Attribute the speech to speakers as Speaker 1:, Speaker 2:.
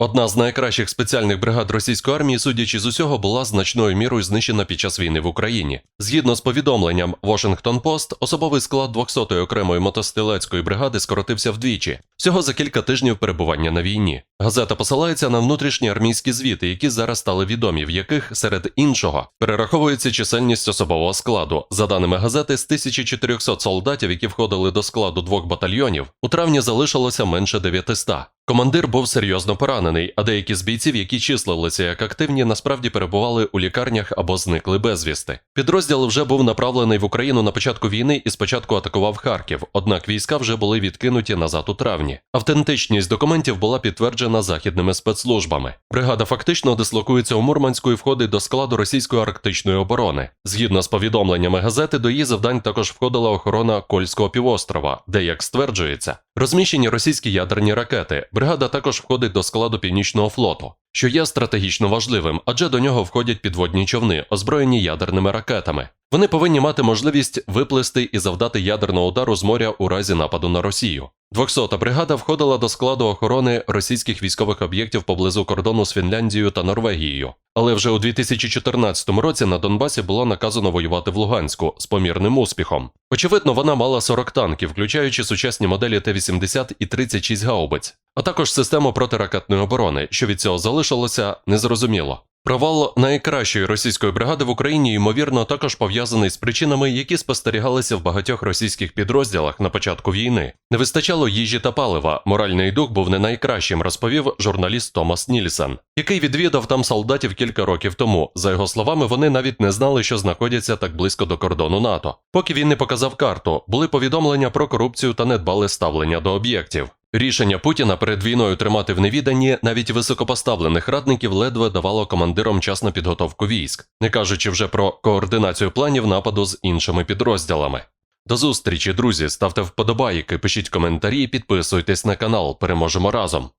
Speaker 1: Одна з найкращих спеціальних бригад російської армії, судячи з усього, була значною мірою знищена під час війни в Україні. Згідно з повідомленням Washington Post, особовий склад 200-ї окремої мотострілецької бригади скоротився вдвічі, всього за кілька тижнів перебування на війні. Газета посилається на внутрішні армійські звіти, які зараз стали відомі, в яких серед іншого перераховується чисельність особового складу. За даними газети, з 1400 солдатів, які входили до складу двох батальйонів, у травні залишилося менше 900. Командир був серйозно поранений, а деякі з бійців, які числилися як активні, насправді перебували у лікарнях або зникли безвісти. Підрозділ вже був направлений в Україну на початку війни і спочатку атакував Харків, однак війська вже були відкинуті назад у травні. Автентичність документів була підтверджена західними спецслужбами. Бригада фактично дислокується у Мурманську і входить до складу російської арктичної оборони. Згідно з повідомленнями газети, до її завдань також входила охорона Кольського півострова, де, як стверджується, розміщені російські ядерні ракети. Бригада також входить до складу північного флоту, що є стратегічно важливим, адже до нього входять підводні човни, озброєні ядерними ракетами. Вони повинні мати можливість виплисти і завдати ядерного удару з моря у разі нападу на Росію. 200-та бригада входила до складу охорони російських військових об'єктів поблизу кордону з Фінляндією та Норвегією. Але вже у 2014 році на Донбасі було наказано воювати в Луганську з помірним успіхом. Очевидно, вона мала 40 танків, включаючи сучасні моделі Т-80 і 36 гаубиць, а також систему протиракетної оборони, що від цього залишилося незрозуміло. Провал найкращої російської бригади в Україні, ймовірно, також пов'язаний з причинами, які спостерігалися в багатьох російських підрозділах на початку війни. Не вистачало їжі та палива. Моральний дух був не найкращим, розповів журналіст Томас Нільсен, який відвідав там солдатів кілька років тому. За його словами, вони навіть не знали, що знаходяться так близько до кордону НАТО. Поки він не показав карту, були повідомлення про корупцію та недбале ставлення до об'єктів. Рішення Путіна перед війною тримати в невіданні навіть високопоставлених радників ледве давало командирам час на підготовку військ, не кажучи вже про координацію планів нападу з іншими підрозділами. До зустрічі, друзі, ставте вподобайки, пишіть коментарі, підписуйтесь на канал. Переможемо разом.